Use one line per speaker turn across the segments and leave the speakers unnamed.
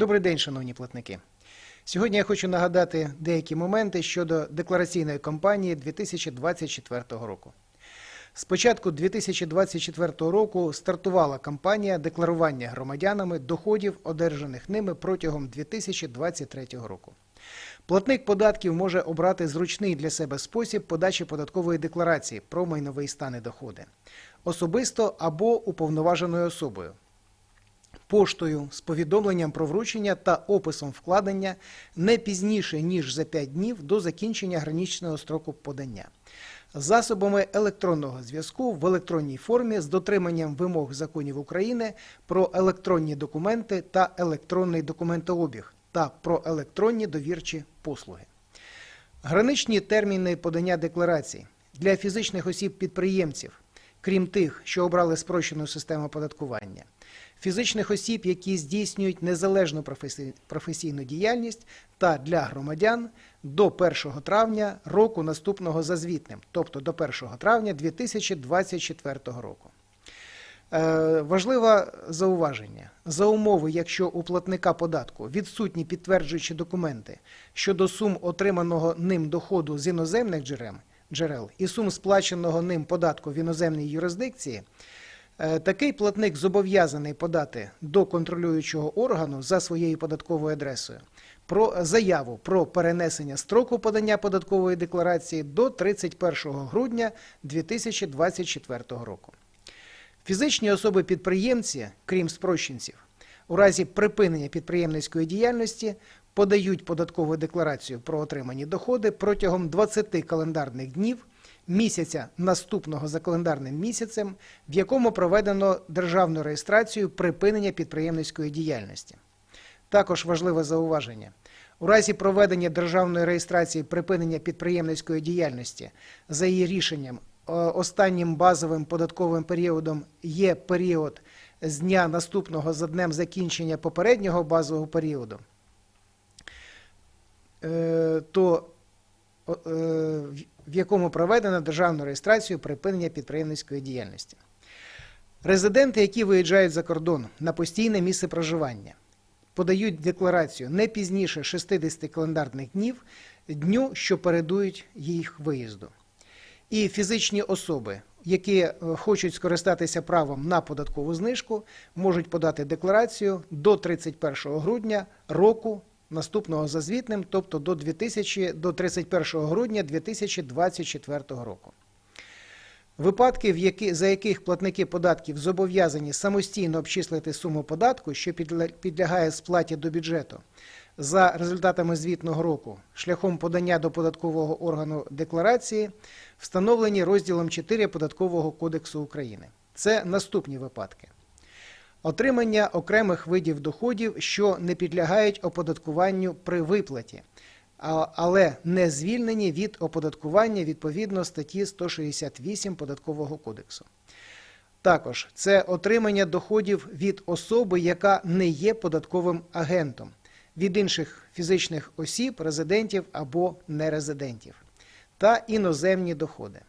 Добрий день, шановні платники. Сьогодні я хочу нагадати деякі моменти щодо деклараційної кампанії 2024 року. З початку 2024 року стартувала кампанія декларування громадянами доходів, одержаних ними протягом 2023 року. Платник податків може обрати зручний для себе спосіб подачі податкової декларації про майновий стан і доходи особисто або уповноваженою особою поштою з повідомленням про вручення та описом вкладення не пізніше ніж за 5 днів до закінчення граничного строку подання. Засобами електронного зв'язку в електронній формі з дотриманням вимог законів України про електронні документи та електронний документообіг та про електронні довірчі послуги. Граничні терміни подання декларацій для фізичних осіб-підприємців, крім тих, що обрали спрощену систему оподаткування, фізичних осіб, які здійснюють незалежну професійну діяльність, та для громадян до 1 травня року наступного за звітним, тобто до 1 травня 2024 року. Е, Важливе зауваження. За умови, якщо у платника податку відсутні підтверджуючі документи щодо сум отриманого ним доходу з іноземних джерел, і сум сплаченого ним податку в іноземній юрисдикції, такий платник зобов'язаний подати до контролюючого органу за своєю податковою адресою про заяву про перенесення строку подання податкової декларації до 31 грудня 2024 року. Фізичні особи-підприємці, крім спрощенців, у разі припинення підприємницької діяльності подають податкову декларацію про отримані доходи протягом 20 календарних днів місяця наступного за календарним місяцем, в якому проведено державну реєстрацію припинення підприємницької діяльності. Також важливе зауваження. У разі проведення державної реєстрації припинення підприємницької діяльності за її рішенням е, останнім базовим податковим періодом є період з дня наступного за днем закінчення попереднього базового періоду, е, то в- в якому проведено державну реєстрацію припинення підприємницької діяльності. Резиденти, які виїжджають за кордон на постійне місце проживання, подають декларацію не пізніше 60 календарних днів дню, що передують їх виїзду. І фізичні особи, які е, хочуть скористатися правом на податкову знижку, можуть подати декларацію до 31 грудня року наступного за звітним, тобто до 2000, до 31 грудня 2024 року. Випадки, в які, за яких платники податків зобов'язані самостійно обчислити суму податку, що підлягає сплаті до бюджету, за результатами звітного року шляхом подання до податкового органу декларації, встановлені розділом 4 Податкового кодексу України. Це наступні випадки. Отримання окремих видів доходів, що не підлягають оподаткуванню при виплаті, але не звільнені від оподаткування відповідно статті 168 Податкового кодексу. Також це отримання доходів від особи, яка не є податковим агентом, від інших фізичних осіб, резидентів або нерезидентів, та іноземні доходи.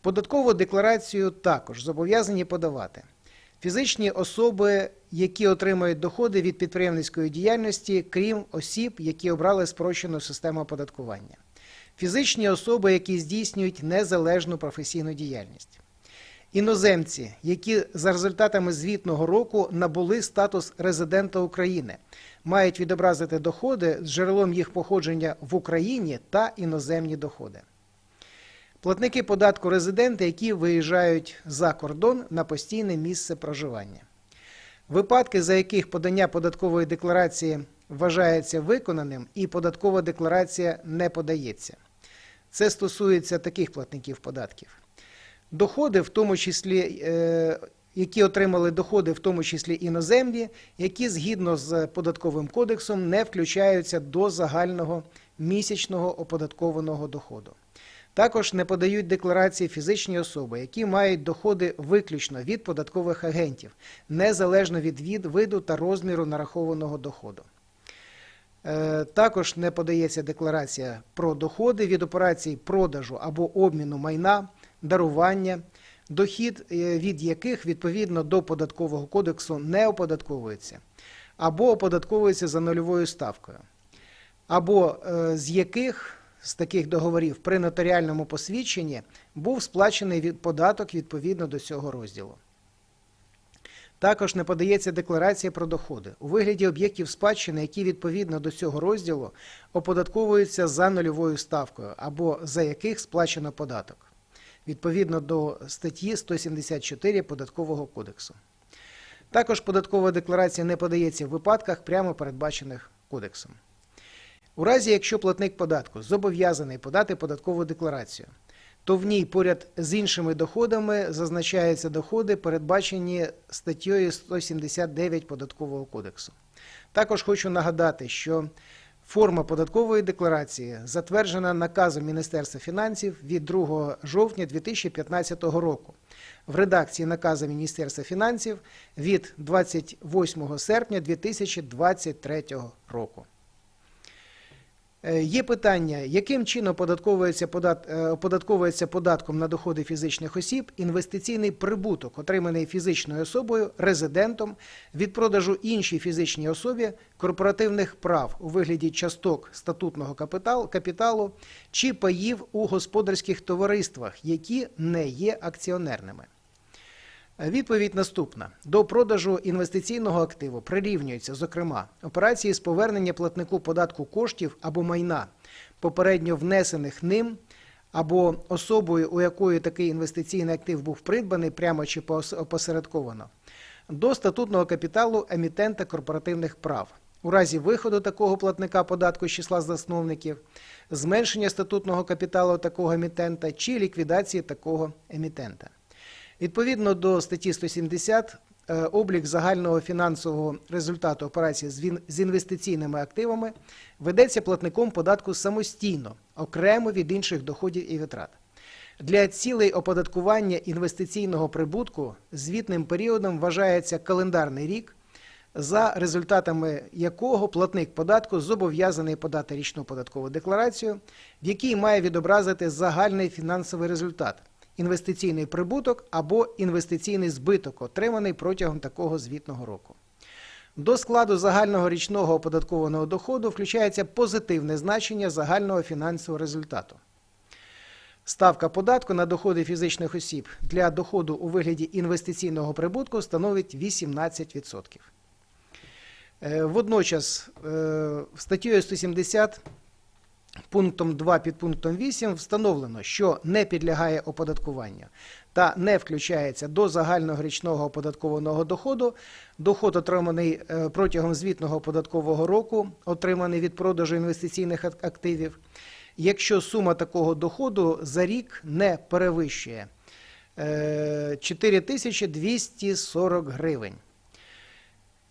Податкову декларацію також зобов'язані подавати фізичні особи, які отримують доходи від підприємницької діяльності, крім осіб, які обрали спрощену систему оподаткування, фізичні особи, які здійснюють незалежну професійну діяльність. Іноземці, які за результатами звітного року набули статус резидента України, мають відобразити доходи з джерелом їх походження в Україні та іноземні доходи. Платники податку резиденти, які виїжджають за кордон на постійне місце проживання. Випадки, за яких подання податкової декларації вважається виконаним і податкова декларація не подається. Це стосується таких платників податків. Доходи, в тому числі, е, які отримали доходи, в тому числі іноземні, які згідно з податковим кодексом не включаються до загального місячного оподаткованого доходу. Також не подають декларації фізичні особи, які мають доходи виключно від податкових агентів, незалежно від виду та розміру нарахованого доходу. Е, Також не подається декларація про доходи від операцій продажу або обміну майна, дарування, дохід е, від яких відповідно до податкового кодексу не оподатковується, або оподатковуються за нульовою ставкою, або е, з яких з таких договорів при нотаріальному посвідченні був сплачений податок відповідно до цього розділу. Також не подається декларація про доходи у вигляді об'єктів спадщини, які відповідно до цього розділу оподатковуються за нульовою ставкою або за яких сплачено податок відповідно до статті 174 Податкового кодексу. Також податкова декларація не подається в випадках, прямо передбачених кодексом. У разі, якщо платник податку зобов'язаний подати податкову декларацію, то в ній поряд з іншими доходами зазначаються доходи, передбачені статтею 179 Податкового кодексу. Також хочу нагадати, що форма податкової декларації затверджена наказом Міністерства фінансів від 2 жовтня 2015 року в редакції наказу Міністерства фінансів від 28 серпня 2023 року. Е, Є питання, яким чином оподатковується, подат... е, оподатковується податком на доходи фізичних осіб інвестиційний прибуток, отриманий фізичною особою, резидентом від продажу іншій фізичній особі корпоративних прав у вигляді часток статутного капітал... капіталу чи паїв у господарських товариствах, які не є акціонерними. Відповідь наступна: до продажу інвестиційного активу прирівнюються, зокрема, операції з повернення платнику податку коштів або майна, попередньо внесених ним або особою, у якої такий інвестиційний актив був придбаний прямо чи пос- опосередковано, до статутного капіталу емітента корпоративних прав. У разі виходу такого платника податку з числа засновників, зменшення статутного капіталу такого емітента чи ліквідації такого емітента. Відповідно до статті 170, е, облік загального фінансового результату операції з інвестиційними активами ведеться платником податку самостійно, окремо від інших доходів і витрат. Для цілей оподаткування інвестиційного прибутку звітним періодом вважається календарний рік, за результатами якого платник податку зобов'язаний подати річну податкову декларацію, в якій має відобразити загальний фінансовий результат інвестиційний прибуток або інвестиційний збиток, отриманий протягом такого звітного року. До складу загального річного оподаткованого доходу включається позитивне значення загального фінансового результату. Ставка податку на доходи фізичних осіб для доходу у вигляді інвестиційного прибутку становить 18%. Е, Водночас е, статтею 170 пунктом 2 під пунктом 8 встановлено, що не підлягає оподаткуванню та не включається до загального річного оподаткованого доходу доход, отриманий е, протягом звітного податкового року, отриманий від продажу інвестиційних активів, якщо сума такого доходу за рік не перевищує е, 4240 гривень.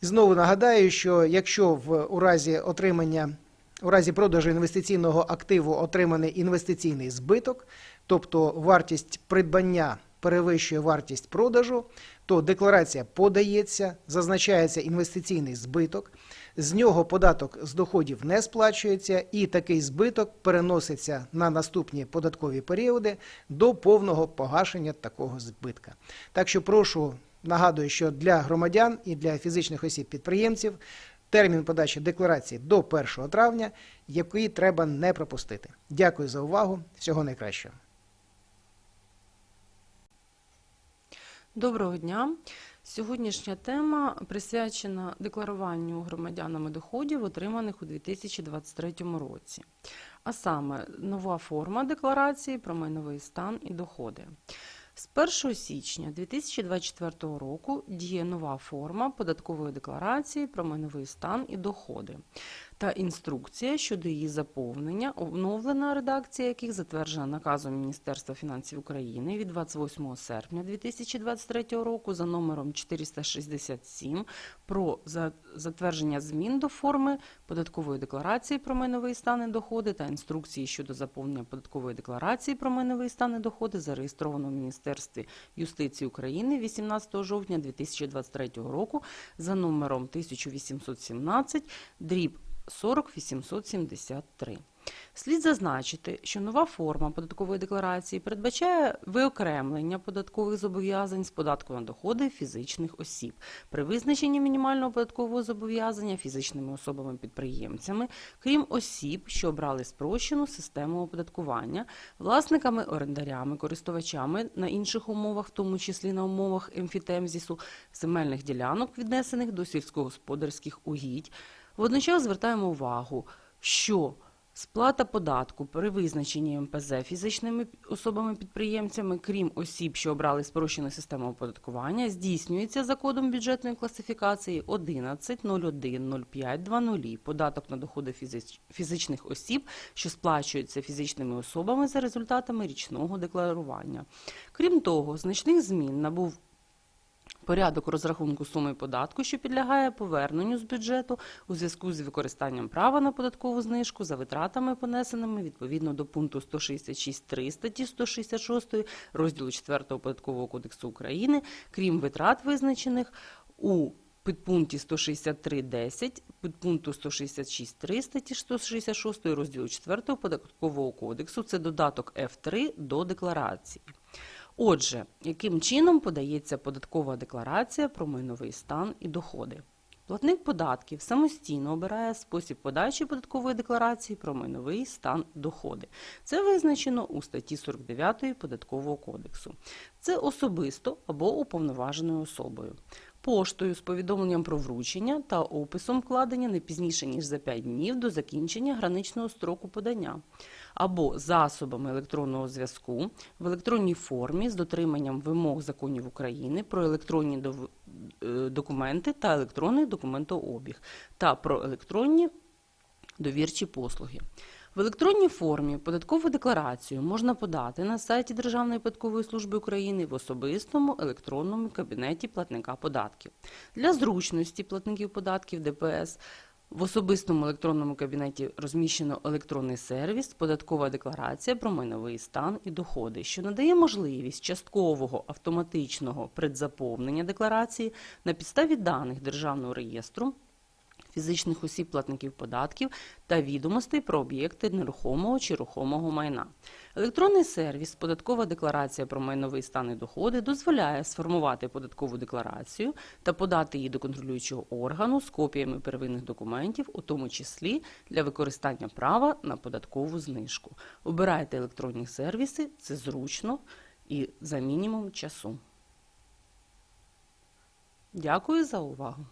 Знову нагадаю, що якщо в у разі отримання у разі продажу інвестиційного активу отриманий інвестиційний збиток, тобто вартість придбання перевищує вартість продажу, то декларація подається, зазначається інвестиційний збиток, з нього податок з доходів не сплачується, і такий збиток переноситься на наступні податкові періоди до повного погашення такого збитка. Так що прошу нагадую, що для громадян і для фізичних осіб підприємців термін подачі декларації до 1 травня, який треба не пропустити. Дякую за увагу. Всього найкращого.
Доброго дня. Сьогоднішня тема присвячена декларуванню громадянами доходів, отриманих у 2023 році. А саме нова форма декларації про майновий стан і доходи. З 1 січня 2024 року діє нова форма податкової декларації про майновий стан і доходи та інструкція щодо її заповнення, оновлена редакція яких затверджена наказом Міністерства фінансів України від 28 серпня 2023 року за номером 467 про затвердження змін до форми податкової декларації про майновий стан і доходи та інструкції щодо заповнення податкової декларації про майновий стан і доходи, зареєстровано в Міністерстві юстиції України 18 жовтня 2023 року за номером 1817 дріб 40873. Слід зазначити, що нова форма податкової декларації передбачає виокремлення податкових зобов'язань з податку на доходи фізичних осіб при визначенні мінімального податкового зобов'язання фізичними особами-підприємцями, крім осіб, що обрали спрощену систему оподаткування, власниками, орендарями, користувачами на інших умовах, в тому числі на умовах емфітемзісу, земельних ділянок, віднесених до сільськогосподарських угідь. Водночас звертаємо увагу, що Сплата податку при визначенні МПЗ фізичними особами-підприємцями, крім осіб, що обрали спрощену систему оподаткування, здійснюється за кодом бюджетної класифікації 11.01.05.00 податок на доходи фізичних осіб, що сплачуються фізичними особами за результатами річного декларування. Крім того, значних змін набув Порядок розрахунку суми податку, що підлягає поверненню з бюджету у зв'язку з використанням права на податкову знижку за витратами, понесеними відповідно до пункту 166.3 статті 166 розділу 4 Податкового кодексу України, крім витрат, визначених у підпункті 163.10, підпункту 166.3 статті 166 розділу 4 Податкового кодексу, це додаток F3 до декларації. Отже, яким чином подається податкова декларація про майновий стан і доходи? Платник податків самостійно обирає спосіб подачі податкової декларації про майновий стан доходи. Це визначено у статті 49 Податкового кодексу. Це особисто або уповноваженою особою. Поштою з повідомленням про вручення та описом вкладення не пізніше ніж за 5 днів до закінчення граничного строку подання, або засобами електронного зв'язку в електронній формі з дотриманням вимог законів України про електронні е, документи та електронний документообіг та про електронні довірчі послуги. В електронній формі податкову декларацію можна подати на сайті Державної податкової служби України в особистому електронному кабінеті платника податків. Для зручності платників податків ДПС в особистому електронному кабінеті розміщено електронний сервіс Податкова декларація про майновий стан і доходи, що надає можливість часткового автоматичного предзаповнення декларації на підставі даних Державного реєстру фізичних осіб платників податків та відомостей про об'єкти нерухомого чи рухомого майна. Електронний сервіс Податкова декларація про майновий стан і доходи дозволяє сформувати податкову декларацію та подати її до контролюючого органу з копіями первинних документів, у тому числі для використання права на податкову знижку. Обирайте електронні сервіси, це зручно і за мінімум часу. Дякую за увагу.